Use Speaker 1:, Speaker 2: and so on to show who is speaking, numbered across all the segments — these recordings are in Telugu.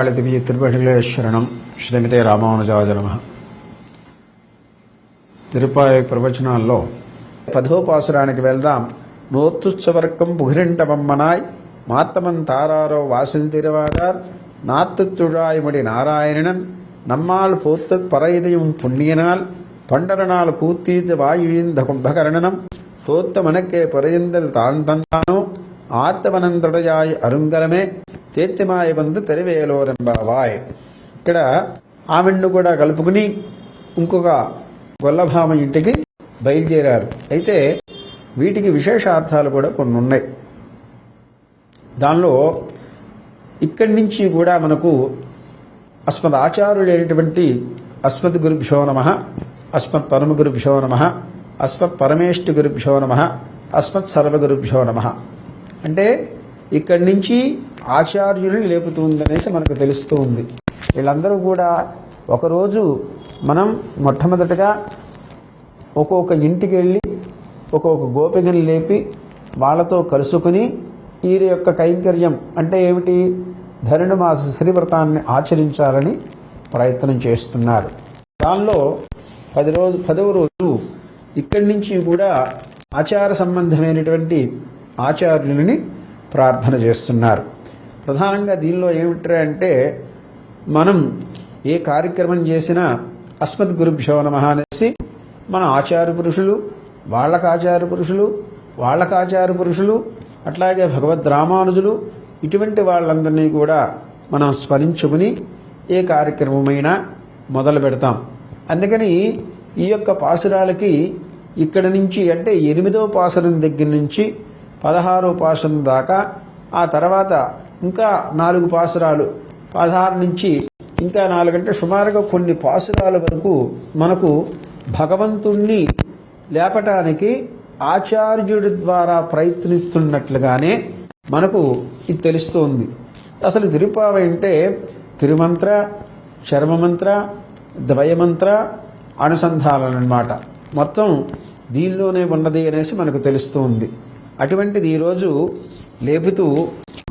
Speaker 1: ఆచార్యదివి తిరుపతిలే శరణం శ్రీమతే రామానుజాయ నమ తిరుపాయ ప్రవచనాల్లో పదోపాసురానికి వెళ్దాం నోత్తుత్సవర్గం పుగిరింటబమ్మనాయ్ మాత్తమన్ తారారో వాసిల్ తిరువాదార్ நாத்துத்துழாய்மடி நாராயணன் நம்மால் போத்து பறையதையும் புண்ணியனால் பண்டரனால் கூத்தீத்து வாயுவிந்த கும்பகரணனம் தோத்த மனக்கே பறையந்தல் தான் தந்தானோ ఆత్మనంతడయాయ్ అరుంగలమే తేత్యమాయ బంధు తెరివేలోరెంబావాయ్. ఇక్కడ ఆమెను కూడా కలుపుకుని ఇంకొక గొల్లభామ ఇంటికి బయలుదేరారు. అయితే వీటికి విశేషార్థాలు కూడా కొన్ని ఉన్నాయి దానిలో ఇక్కడి నుంచి కూడా మనకు అస్మద్ ఆచార్యుడైనటువంటి అస్మద్ గురుభ్యో నమ అస్మత్ పరమ గురుభ్యో నమ అస్మత్ పరమేష్టి గురుభ్యో నమ అస్మత్ సర్వగురుభ్యో నమ. అంటే ఇక్కడి నుంచి ఆచార్యుల్ని లేపుతుందనేసి మనకు తెలుస్తూ ఉంది. వీళ్ళందరూ కూడా ఒకరోజు మనం మొట్టమొదటగా ఒక్కొక్క ఇంటికి వెళ్ళి ఒక్కొక్క గోపికని లేపి వాళ్ళతో కలుసుకుని వీరి యొక్క కైంకర్యం అంటే ఏమిటి? ధనుమాస శ్రీవ్రతాన్ని ఆచరించాలని ప్రయత్నం చేస్తున్నారు. దానిలో పది రోజు పదవ రోజు ఇక్కడి నుంచి కూడా ఆచార సంబంధమైనటువంటి ఆచార్యులని ప్రార్థన చేస్తున్నారు. ప్రధానంగా దీనిలో ఏమిట్రా అంటే మనం ఏ కార్యక్రమం చేసినా అస్మద్ గురుభ్యో నమ అనేసి మన ఆచార పురుషులు వాళ్ళకు ఆచార పురుషులు వాళ్ళకు ఆచార పురుషులు అట్లాగే భగవద్ రామానుజులు ఇటువంటి వాళ్ళందరినీ కూడా మనం స్మరించుకుని ఏ కార్యక్రమమైనా మొదలు పెడతాం. అందుకని ఈ యొక్క పాసురాలకి ఇక్కడ నుంచి అంటే ఎనిమిదో పాసరం దగ్గర నుంచి పదహారో పాసరం దాకా ఆ తర్వాత ఇంకా నాలుగు పాసురాలు. పదహారు నుంచి ఇంకా నాలుగంటే సుమారుగా కొన్ని పాసురాల వరకు మనకు భగవంతుణ్ణి లేపటానికి ఆచార్యుడి ద్వారా ప్రయత్నిస్తున్నట్లుగానే మనకు ఇది తెలుస్తోంది. అసలు తిరుపావ అంటే తిరుమంత్ర చర్మమంత్ర ద్వయమంత్ర అనుసంధానాలు అన్నమాట మొత్తం దీనిలోనే ఉన్నది అనేసి మనకు తెలుస్తుంది. అటువంటిది ఈరోజు లేపుతూ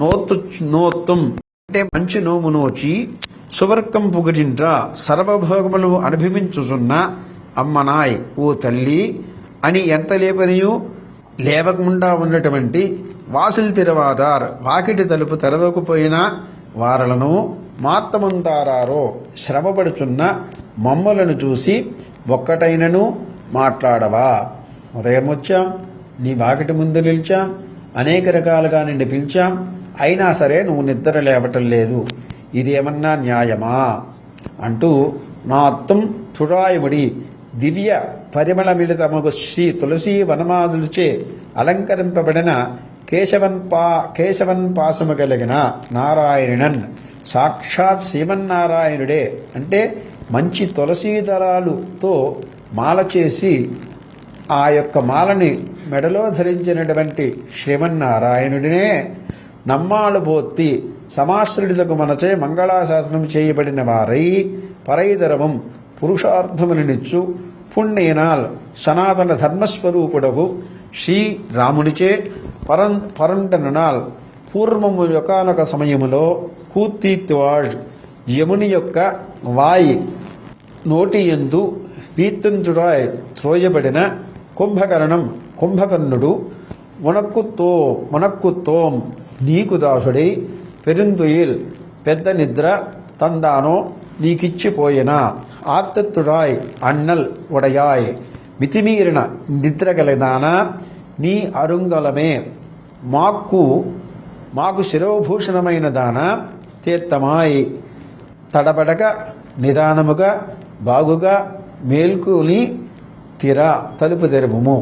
Speaker 1: నోత్తు నోత్తం. అంటే మంచి నోము నోచి సువర్గం పుగటింట సర్వభోగములు అనుభవించుచున్న అమ్మనాయ్ ఓ తల్లి అని ఎంత లేపనియు? లేవకుండా ఉన్నటువంటి వాసులు తిరవాదార్ వాకిటి తలుపు తెరవకపోయినా వారలను మాత్తమంతారారో శ్రమపడుచున్న మమ్మలను చూసి ఒక్కటైనను మాట్లాడవా? ఉదయం వచ్చాం నీ వాకిటి ముందు నిలిచాం అనేక రకాలుగా నిన్ను పిలిచాం అయినా సరే నువ్వు నిద్ర లేవటం లేదు. ఇది ఏమన్నా న్యాయమా? అంటూ నా అత్తం చురాయముడి దివ్య పరిమళమిళితమగు శ్రీ తులసీ వనమాదులచే అలంకరింపబడిన కేశవన్ పా కేశవన్ పాసము కలిగిన నారాయణన్ సాక్షాత్ శ్రీమన్నారాయణుడే. అంటే మంచి తులసీ దళాలుతో మాల చేసి ఆ యొక్క మాలని మెడలో ధరించినటువంటి శ్రీమన్నారాయణుడినే నమ్మాళుబోత్తి బోత్తి మనచే మంగళాశాసనం చేయబడిన వారై పరైదరవం పురుషార్థములనిచ్చు పుణ్యేనాల్ సనాతన ధర్మస్వరూపుడగు శ్రీ రామునిచే పరం పరంటనునాల్ పూర్వము యొకానొక సమయములో కూతీత్వాడ్ యముని యొక్క వాయి నోటి ఎందు వీత్తంతుడాయ్ త్రోయబడిన కుంభకరణం కుంభకర్ణుడు మునక్కుతో మునక్కుతోం నీకు దాసుడై పెరుందుయిల్ పెద్ద నిద్ర తందానో నీకిచ్చిపోయిన ఆత్తత్తుడాయ్ అన్నల్ ఉడయాయ్ మితిమీరిన నిద్రగలదానా నీ అరుంగలమే మాకు మాకు శిరోభూషణమైన దాన తీర్థమాయ్ తడబడక నిదానముగా బాగుగా మేల్కొని తిర తలుపు తెరుపుము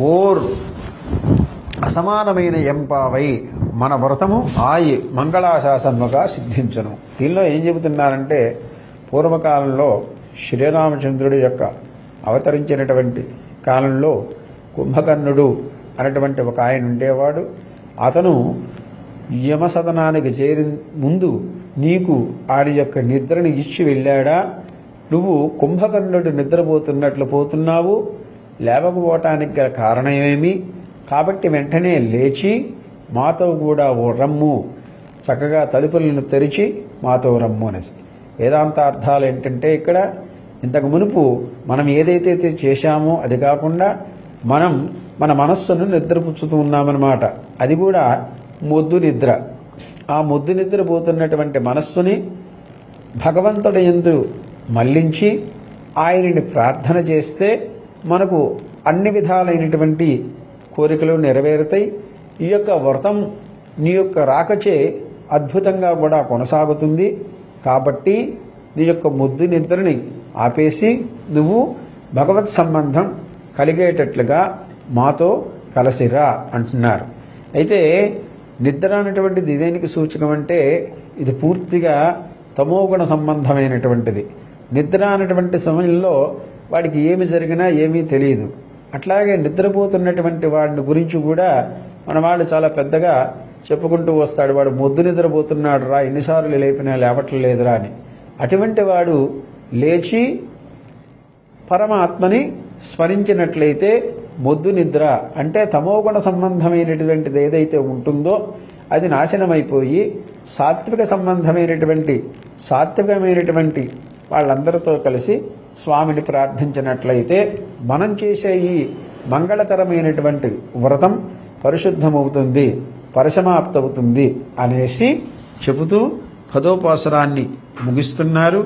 Speaker 1: ఓర్ అసమానమైన ఎంపావై మన వ్రతము ఆయి మంగళాశాసనముగా సిద్ధించను. దీనిలో ఏం చెబుతున్నారంటే పూర్వకాలంలో శ్రీరామచంద్రుడి యొక్క అవతరించినటువంటి కాలంలో కుంభకర్ణుడు అనేటువంటి ఒక ఆయన ఉండేవాడు. అతను యమసదనానికి చేరి ముందు నీకు ఆడి యొక్క నిద్రని ఇచ్చి వెళ్ళాడా? నువ్వు కుంభకర్ణుడు నిద్రపోతున్నట్లు పోతున్నావు. లేవకపోవటానికి గల కారణమేమి కాబట్టి వెంటనే లేచి మాతో కూడా ఓ రమ్ము. చక్కగా తలుపులను తెరిచి మాతో రమ్ము అనేసి. వేదాంత అర్థాలు ఏంటంటే ఇక్కడ ఇంతకు మునుపు మనం ఏదైతే చేశామో అది కాకుండా మనం మన మనస్సును నిద్రపుచ్చుతూ ఉన్నామన్నమాట. అది కూడా మొద్దు నిద్ర. ఆ మొద్దు నిద్రపోతున్నటువంటి మనస్సుని భగవంతుడి ఎందు మళ్ళించి ఆయనని ప్రార్థన చేస్తే మనకు అన్ని విధాలైనటువంటి కోరికలు నెరవేరుతాయి. ఈ యొక్క వ్రతం నీ యొక్క రాకచే అద్భుతంగా కూడా కొనసాగుతుంది. కాబట్టి నీ యొక్క ముద్దు నిద్రని ఆపేసి నువ్వు భగవత్ సంబంధం కలిగేటట్లుగా మాతో కలసిరా అంటున్నారు. అయితే నిద్ర అనేటువంటిది దేనికి సూచకం అంటే ఇది పూర్తిగా తమోగుణ సంబంధమైనటువంటిది. నిద్ర అనేటువంటి సమయంలో వాడికి ఏమి జరిగినా ఏమీ తెలియదు. అట్లాగే నిద్రపోతున్నటువంటి వాడిని గురించి కూడా మన వాళ్ళు చాలా పెద్దగా చెప్పుకుంటూ వస్తాడు. వాడు మొద్దు నిద్రపోతున్నాడు రా ఎన్నిసార్లు లేపినా లేవట్లేదురా అని. అటువంటి వాడు లేచి పరమాత్మని స్మరించినట్లయితే మొద్దు నిద్ర అంటే తమోగుణ సంబంధమైనటువంటిది ఏదైతే ఉంటుందో అది నాశనమైపోయి సాత్విక సంబంధమైనటువంటి సాత్వికమైనటువంటి వాళ్ళందరితో కలిసి స్వామిని ప్రార్థించినట్లయితే మనం చేసే ఈ మంగళకరమైనటువంటి వ్రతం పరిశుద్ధమవుతుంది పరిసమాప్తవుతుంది అనేసి చెబుతూ పదోపాసరాన్ని ముగిస్తున్నారు.